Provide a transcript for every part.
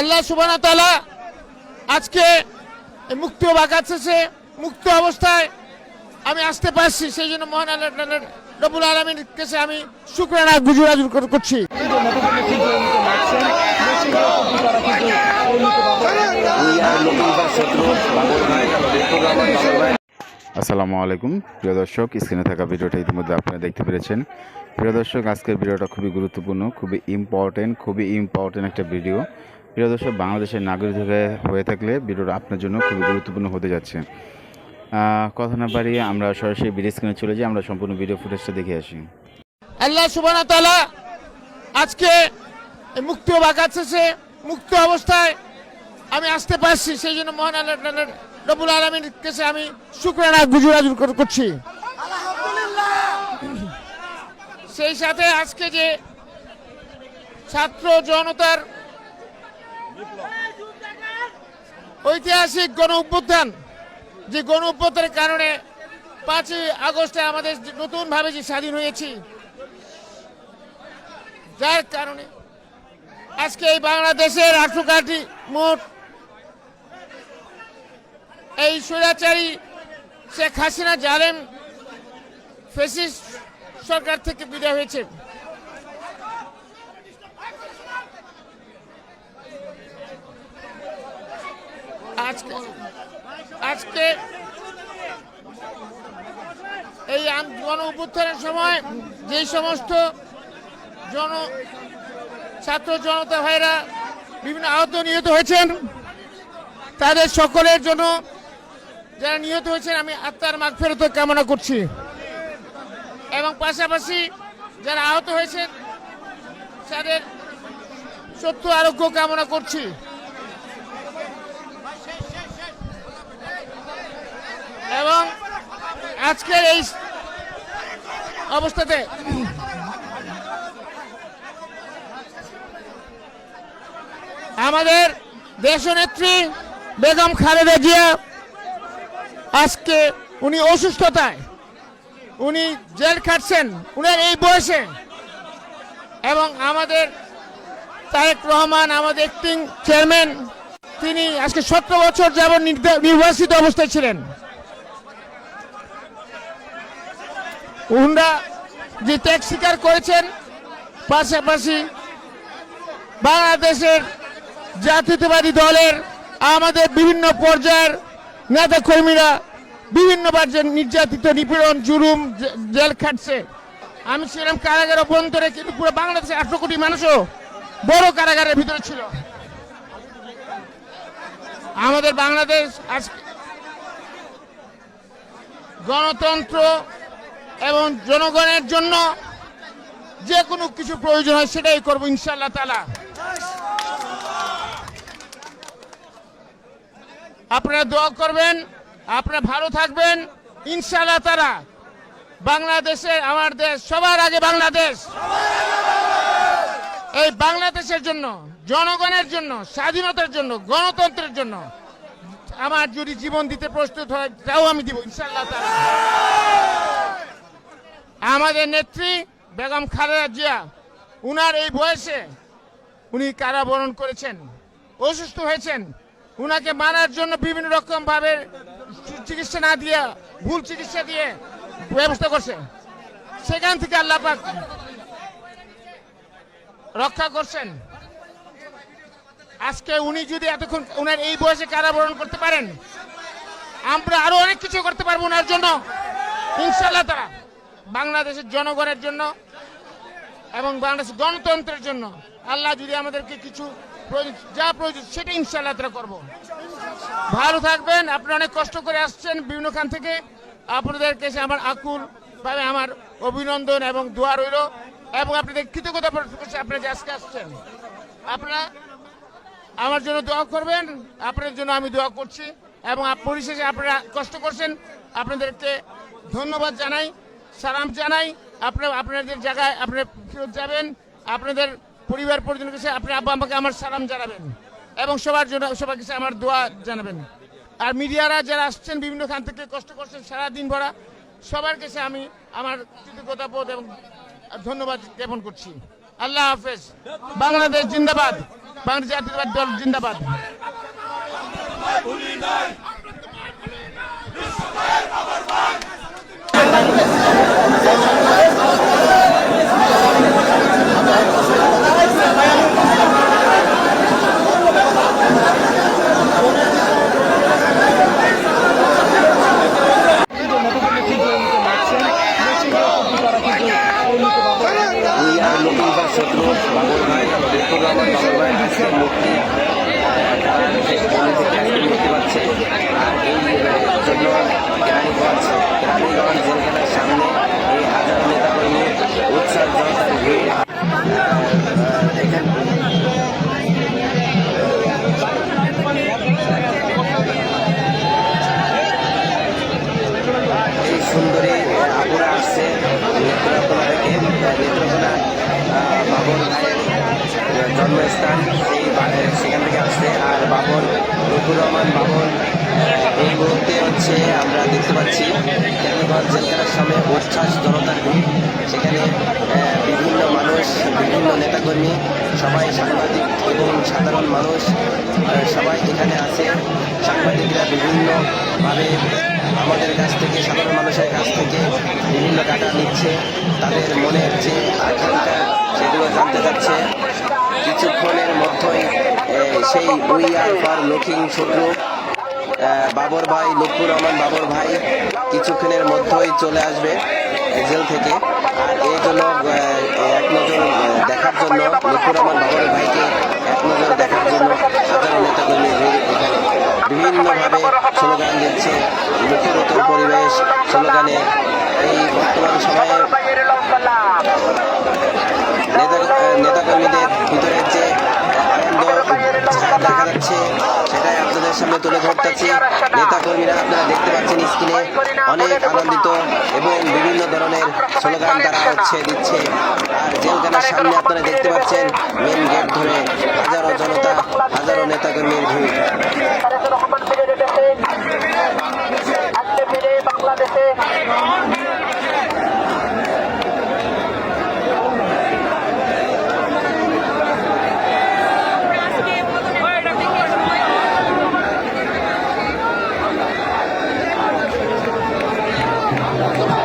আল্লাহ সুবান তালা আজকে মুক্ত বাঁকাচ্ছে মুক্ত অবস্থায় আমি আসতে পারছি, সেই জন্য মহান আল্লাহ রবুল আলমীর কাছে আমি শুক্রানা গুজরাজুর করছি। আসসালামু আলাইকুম, প্রিয় দর্শক, স্ক্রিনে থাকা ভিডিওটা ইতিমধ্যে আপনারা দেখতে পেরেছেন। প্রিয় দর্শক, আজকের ভিডিওটা খুবই গুরুত্বপূর্ণ, খুবই ইম্পর্টেন্ট খুবই ইম্পর্টেন্ট একটা ভিডিও। প্রিয় দর্শক বাংলাদেশের নাগরিক হয়ে হয়ে থাকলে ভিডিওটা আপনার জন্য খুবই গুরুত্বপূর্ণ হতে যাচ্ছে। কথা না বাড়িয়ে আমরা সরাসরি ভিডিও স্ক্রিনে চলে যাই আমরা সম্পূর্ণ ভিডিও ফুটেজটা দেখে আসি। আল্লাহ সুবান তালা আজকে এই মুক্ত বাঁকাচ্ছে মুক্ত অবস্থায় আমি আসতে পারছি সেই জন্য মহান আল্লাহ আল্লাহ রবুল আলমীর কাছে আমি শুক্রানা গুজরাজুর করছি। সেই সাথে আজকে যে ছাত্র জনতার ঐতিহাসিক গণ অভ্যুত্থান, যে গণ অভ্যুত্থানের কারণে পাঁচই আগস্টে আমাদের নতুনভাবে যে স্বাধীন হয়েছি, যার কারণে আজকে এই বাংলাদেশের আটশো মোট এই স্বৈরাচারী শেখ হাসিনা জালেম ফেসিস সরকার থেকে বিদায় হয়েছে। আজকে আজকে এই গণ অভ্যুত্থানের সময় যেই সমস্ত জন ছাত্র জনতা ভাইরা বিভিন্ন আহত নিহত হয়েছেন, তাদের সকলের জন্য যারা নিহত হয়েছেন, আমি আত্মার মাগ ফেরত কামনা করছি। এবং পাশাপাশি যারা আহত হয়েছেন, তাদের সত্য আরোগ্য কামনা করছি। এবং আজকের এই অবস্থাতে আমাদের দেশনেত্রী বেগম খালেদা জিয়া আজকে উনি অসুস্থতায়, উনি জেল খাটছেন, উনার এই বয়সে এবং আমাদের তারেক রহমান, আমাদের অ্যাক্টিং চেয়ারম্যান, তিনি আজকে সতেরো বছর যেমন নির্বাসিত অবস্থায় ছিলেন। উনরা যে ত্যাগ স্বীকার করেছেন, পাশাপাশি বাংলাদেশের জাতীয়তাবাদী দলের আমাদের বিভিন্ন পর্যায়ের নেতা কর্মীরা বিভিন্নবার যে নির্যাতিত নিপীড়ন, জুলুম জেল খাটছে। আমি ছিলাম কারাগার অভ্যন্তরে কিন্তু পুরো বাংলাদেশের আটশো কোটি মানুষও বড় কারাগারের ভিতরে ছিল। আমাদের বাংলাদেশ আজ গণতন্ত্র এবং জনগণের জন্য যে কোনো কিছু প্রয়োজন হয় সেটাই করব ইনশাল্লাহ তালা আপনারা দোয়া করবেন, আপনারা ভালো থাকবেন ইনশাল্লাহ তারা বাংলাদেশের, আমার দেশ, সবার আগে বাংলাদেশ। এই বাংলাদেশের জন্য, জনগণের জন্য, স্বাধীনতার জন্য, গণতন্ত্রের জন্য, আমার যদি জীবন দিতে প্রস্তুত হয়, তাও আমি দিব ইনশাল্লাহ তারা আমাদের নেত্রী বেগম খালেদা জিয়া, উনার এই বয়সে উনি কারাবরণ করেছেন, অসুস্থ হয়েছেন। উনাকে মারার জন্য বিভিন্ন রকম ভাবে চিকিৎসা না দিয়ে, ভুল চিকিৎসা দিয়ে ব্যবস্থা করছে। সেখান থেকে আল্লাপাক রক্ষা করছেন। আজকে উনি যদি এতক্ষণ উনার এই বয়সে কারাবরণ করতে পারেন, আমরা আরও অনেক কিছু করতে পারব ওনার জন্য ইনশাল্লাহ তারা বাংলাদেশের জনগণের জন্য এবং বাংলাদেশের গণতন্ত্রের জন্য আল্লাহ যদি আমাদেরকে কিছু যা প্রয়োজন সেটা ইনশাল্লাহ তারা করব। ভালো থাকবেন, আপনি অনেক কষ্ট করে আসছেন বিভিন্ন খান থেকে। আপনাদের কাছে আমার আকুল ভাবে আমার অভিনন্দন এবং দোয়া রইল এবং আপনাদের কৃতজ্ঞতা আপনারা যে আজকে আসছেন। আপনারা আমার জন্য দোয়া করবেন, আপনাদের জন্য আমি দোয়া করছি এবং পরিশেষে আপনারা কষ্ট করছেন, আপনাদেরকে ধন্যবাদ জানাই। সালাম জানাই। আপনার আপনাদের জায়গায় আপনারা ফেরত যাবেন। আপনাদের পরিবার পরিজনের কাছে আপনি আব্বা আমাকে আমার সালাম জানাবেন। এবং সবার জন্য, সবার কাছে আমার দোয়া জানাবেন। আর মিডিয়ারা যারা আসছেন, বিভিন্ন খান থেকে কষ্ট করছেন সারাদিন ভরা, সবার কাছে আমি আমার কৃতজ্ঞতা বোধ এবং ধন্যবাদ জ্ঞাপন করছি। আল্লাহ হাফেজ। বাংলাদেশ জিন্দাবাদ। বাংলাদেশ জাতীয়তাবাদী দল জিন্দাবাদ। জন্মস্থান সেই সেখান থেকে আসছে আর বাবর রফুর রহমান বাবর, এই মুহূর্তে হচ্ছে আমরা দেখতে পাচ্ছি কেরানীগঞ্জ জেলখানার সামনে উচ্ছ্বাস জনতার ভিড়। সেখানে বিভিন্ন মানুষ, বিভিন্ন নেতাকর্মী, সবাই সাংবাদিক এবং সাধারণ মানুষ সবাই এখানে আছে। সাংবাদিকরা বিভিন্নভাবে আমাদের কাছ থেকে, সাধারণ মানুষের কাছ থেকে বিভিন্ন ডাটা নিচ্ছে। তাদের মনের যে আকাঙ্ক্ষা, সেগুলো জানতে চাচ্ছে। কিছুক্ষণের মধ্যেই সেই উই আর ফর লুকিং শত্রু বাবর ভাই লুৎফুর রহমান বাবর ভাই কিছুক্ষণের মধ্যেই চলে আসবে জেল থেকে। আর এই জন্য এক নজর দেখার জন্য লুৎফুর রহমান বাবর ভাইকে এক নজর দেখার জন্য হাজারো নেতাকর্মী এখানে বিভিন্নভাবে স্লোগান দিচ্ছে। মুখরোচক পরিবেশ স্লোগানে এই বর্তমান সময়ে নেতা নেতাকর্মীদের আপনাদের সামনে তুলে ধরতেছি। নেতা কর্মীরা আপনারা দেখতে পাচ্ছেন স্ক্রিনে অনেক আনন্দিত এবং বিভিন্ন ধরনের স্লোগান তারা হচ্ছে, দিচ্ছে। আর জেলখানার সামনে আপনারা দেখতে পাচ্ছেন মেন গেট ধরে হাজারো জনতা, হাজারো নেতা কর্মীর ভিড়। come on.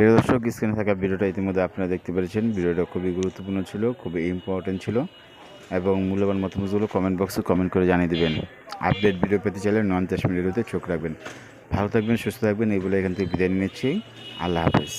প্রিয় দর্শক স্ক্রিনে থাকা ভিডিওটা ইতিমধ্যে আপনারা দেখতে পেরেছেন। ভিডিওটা খুবই গুরুত্বপূর্ণ ছিল, খুবই ইম্পর্টেন্ট ছিল এবং মূল্যবান মতামতগুলো কমেন্ট বক্সে কমেন্ট করে জানিয়ে দেবেন। আপডেট ভিডিও পেতে চাইলে নন চাষমির ভিডিওতে চোখ রাখবেন। ভালো থাকবেন, সুস্থ থাকবেন, এই বলে এখান থেকে বিদায় নিচ্ছি। আল্লাহ হাফেজ।